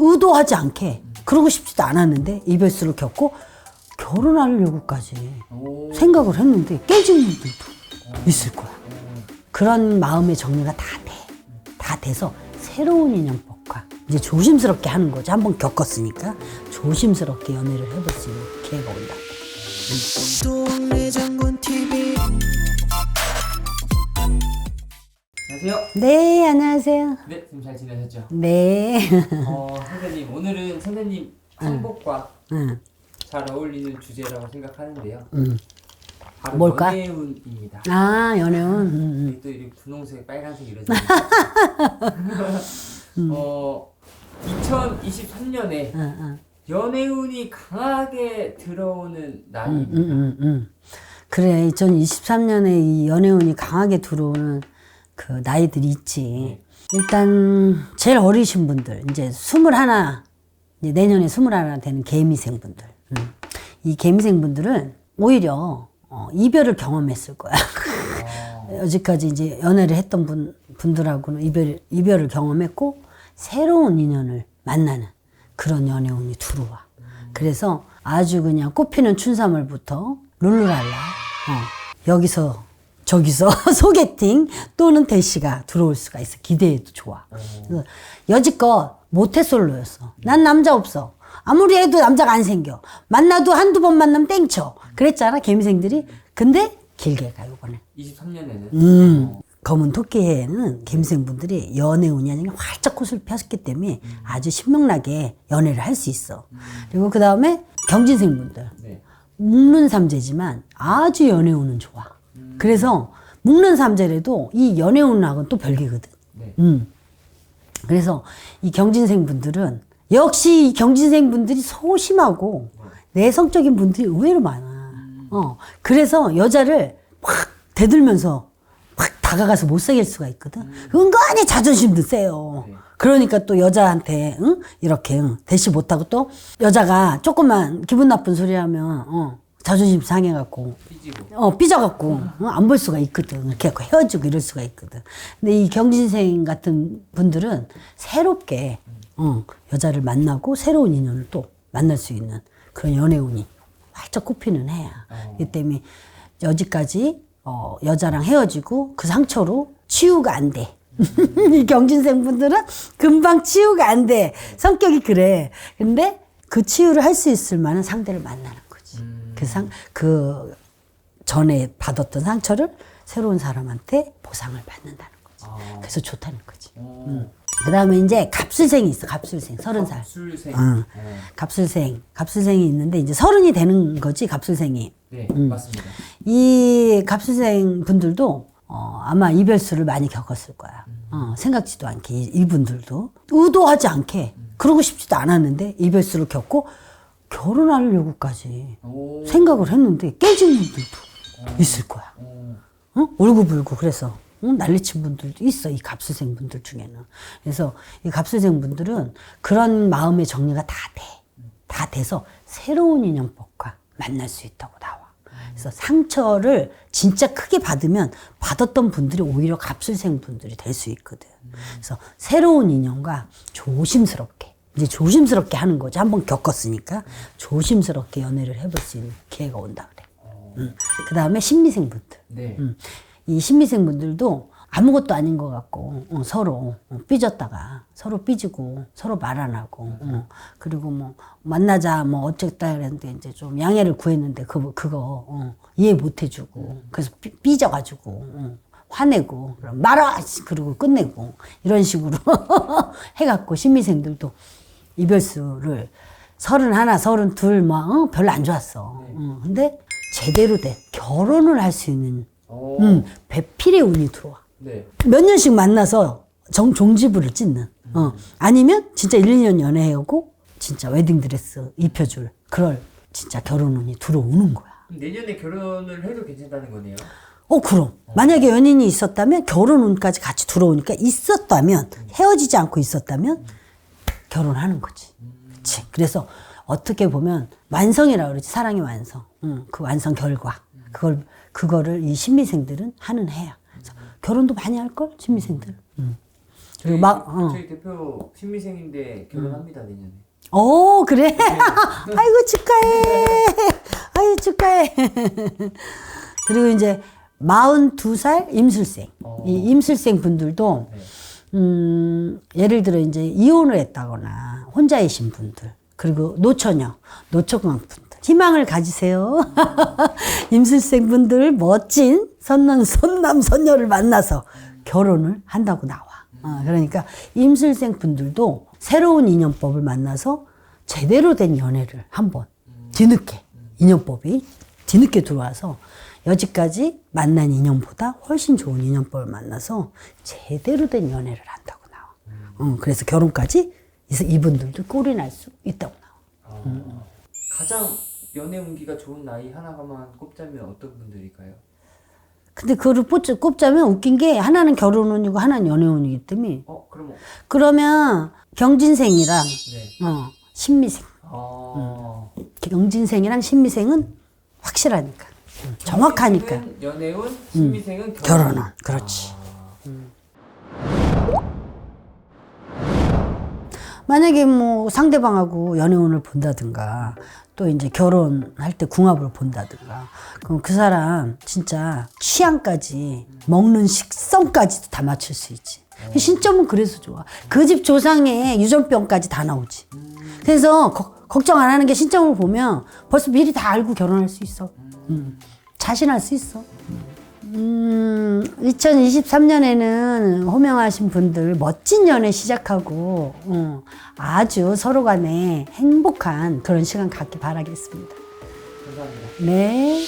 의도하지 않게 그러고 싶지도 않았는데 이별수를 겪고 결혼하려고까지 오. 생각을 했는데 깨지는 분들도 있을 거야. 그런 마음의 정리가 다 돼. 다 돼서 새로운 인연법과 이제 조심스럽게 하는 거지. 한번 겪었으니까 조심스럽게 연애를 해볼 수 있는 기회가 온다. 안녕하세요. 네, 안녕하세요. 네, 지금 잘 지내셨죠? 네. 어, 선생님, 오늘은 선생님 행복과 응, 잘 어울리는 주제라고 생각하는데요. 응. 바로 뭘까? 연애운입니다. 아, 연애운. 음, 음. 또 이렇게 분홍색, 빨간색 이러잖아요. 어, 2023년에 응, 응. 연애운이 강하게 들어오는 날입니다. 음, 음, 음. 그래, 2023년에 이 연애운이 강하게 들어오는 그 나이들이 있지. 일단, 제일 어리신 분들, 이제 스물하나, 이제 내년에 스물하나 되는 개미생 분들. 음. 이 개미생 분들은 오히려 어, 이별을 경험했을 거야. 여지까지 이제 연애를 했던 분, 분들하고는 이별, 이별을 경험했고, 새로운 인연을 만나는 그런 연애운이 들어와. 그래서 아주 그냥 꽃피는 춘삼월부터 룰루랄라, 어, 여기서 저기서 소개팅 또는 대시가 들어올 수가 있어. 기대해도 좋아. 그래서 여지껏 모태솔로였어. 난 남자 없어. 아무리 해도 남자가 안 생겨. 만나도 한두 번 만나면 땡쳐. 그랬잖아, 개미생들이. 근데 길게 가, 요번에. 23년에는 음. 검은 토끼해에는 갬생분들이 연애 운이 아니라 활짝 꽃을 폈기 때문에 아주 신명나게 연애를 할 수 있어. 그리고 그 다음에 경진생분들. 네. 묵는 삼재지만 아주 연애 운은 좋아. 그래서 묵는 삼재래도 이 연애운하고는 또 별개거든. 네. 음. 그래서 이 경진생 분들은 역시 이 경진생 분들이 소심하고 내성적인 분들이 의외로 많아. 어. 그래서 여자를 막 대들면서 막 다가가서 못 사귈 수가 있거든. 은근히 자존심도 세요. 네. 그러니까 또 여자한테 응? 이렇게 응? 대시 못하고 또 여자가 조금만 기분 나쁜 소리 하면 어, 자존심 상해갖고 삐지고. 어, 삐져갖고, 안 볼 수가 있거든. 이렇게 해갖고 헤어지고 이럴 수가 있거든. 근데 이 경진생 같은 분들은 새롭게, 어, 여자를 만나고 새로운 인연을 또 만날 수 있는 그런 연애운이 활짝 꼽히는 해야. 이 때문에 여지까지, 어, 여자랑 헤어지고 그 상처로 치유가 안 돼. 이 경진생 분들은 금방 치유가 안 돼. 성격이 그래. 근데 그 치유를 할 수 있을 만한 상대를 만나는 거지. 그 상, 그 전에 받았던 상처를 새로운 사람한테 보상을 받는다는 거지. 아. 그래서 좋다는 거지. 오. 그 다음에 이제 갑술생이 있어, 갑술생. 서른 살. 술생. 응. 어. 갑술생. 갑술생이 있는데 이제 서른이 되는 거지, 갑술생이. 네, 음. 맞습니다. 이 갑술생 분들도 어, 아마 이별수를 많이 겪었을 거야. 어, 생각지도 않게 이- 이분들도 의도하지 않게 그러고 싶지도 않았는데 이별수를 겪고 결혼하려고까지 오. 생각을 했는데 깨진 분들도 있을 거야. 오. 어? 울고불고 그래서 응? 난리친 분들도 있어 이 갑수생 분들 중에는 그래서 이 갑수생 분들은 그런 마음의 정리가 다 돼. 다 돼서 새로운 인연법과 만날 수 있다고 나와. 그래서 상처를 진짜 크게 받으면 받았던 분들이 오히려 갑술생 분들이 될 수 있거든. 그래서 새로운 인연과 조심스럽게 이제 조심스럽게 하는 거지. 한번 겪었으니까 조심스럽게 연애를 해볼 수 있는 기회가 온다 그래. 음. 그 다음에 신미생 분들. 네. 음. 이 신미생 분들도 아무것도 아닌 것 같고 어, 서로 어, 삐졌다가 서로 삐지고 서로 말 안 하고 어, 그리고 뭐 만나자 뭐 어쨌다 그랬는데 이제 좀 양해를 구했는데 그 그거 어, 이해 못 해주고 그래서 삐, 삐져가지고 어, 화내고 그럼 말아 그러고 끝내고 이런 식으로 해갖고 신미생들도 이별수를 서른 하나 서른 둘뭐 어, 별로 안 좋았어 어, 근데 제대로 된 결혼을 할 수 있는 오. 음, 배필의 운이 들어와. 네. 몇 년씩 만나서 정, 종지부를 찢는. 어. 아니면 진짜 1, 2년 연애하고 진짜 웨딩드레스 입혀줄 그럴 진짜 결혼 운이 들어오는 거야. 그럼 내년에 결혼을 해도 괜찮다는 거네요. 어, 그럼. 만약에 연인이 있었다면 결혼 운까지 같이 들어오니까 있었다면 헤어지지 않고 있었다면 결혼하는 거지. 그치. 그래서 어떻게 보면 완성이라 그러지. 사랑의 완성. 응, 그 완성 결과. 그걸, 그거를 이 신미생들은 하는 해야. 그래서 결혼도 많이 할걸? 신미생들. 응. 그리고 막, 어. 저희 대표 신미생인데 결혼합니다 내년에. 오, 그래? 아이고, 축하해. 아이고, 축하해. 그리고 이제 42살 임술생. 어. 이 임술생 분들도, 네. 음, 예를 들어 이제 이혼을 했다거나 혼자이신 분들, 그리고 노처녀, 노처광 분들, 희망을 가지세요. 임술생 분들 멋진 선남, 선남, 선녀를 만나서 결혼을 한다고 나와. 어, 그러니까 임술생 분들도 새로운 인연법을 만나서 제대로 된 연애를 한번 뒤늦게 인연법이 뒤늦게 들어와서 여지까지 만난 인연보다 훨씬 좋은 인연법을 만나서 제대로 된 연애를 한다고. 어, 그래서 결혼까지 이- 이분들도 꼴이 날 수 있다고 나와. 어. 가장 연애 운기가 좋은 나이 하나만 꼽자면 어떤 분들일까요? 근데 그거를 꼽자, 꼽자면 웃긴 게 하나는 결혼운이고 하나는 연애운이기 때문에 어 그럼 그러면 경진생이랑 네. 어, 신미생 어. 경진생이랑 신미생은 확실하니까 음, 정확하니까 음. 연애운, 신미생은 결혼. 결혼은 그렇지 만약에 뭐 상대방하고 연애운을 본다든가 또 이제 결혼할 때 궁합을 본다든가 그럼 그 사람 진짜 취향까지 먹는 식성까지도 다 맞출 수 있지. 신점은 그래서 좋아. 그 집 조상의 유전병까지 다 나오지. 그래서 거- 걱정 안 하는 게 신점을 보면 벌써 미리 다 알고 결혼할 수 있어. 음, 자신할 수 있어 음, 2023년에는 호명하신 분들 멋진 연애 시작하고 어, 아주 서로 간에 행복한 그런 시간 갖기 바라겠습니다. 감사합니다. 네.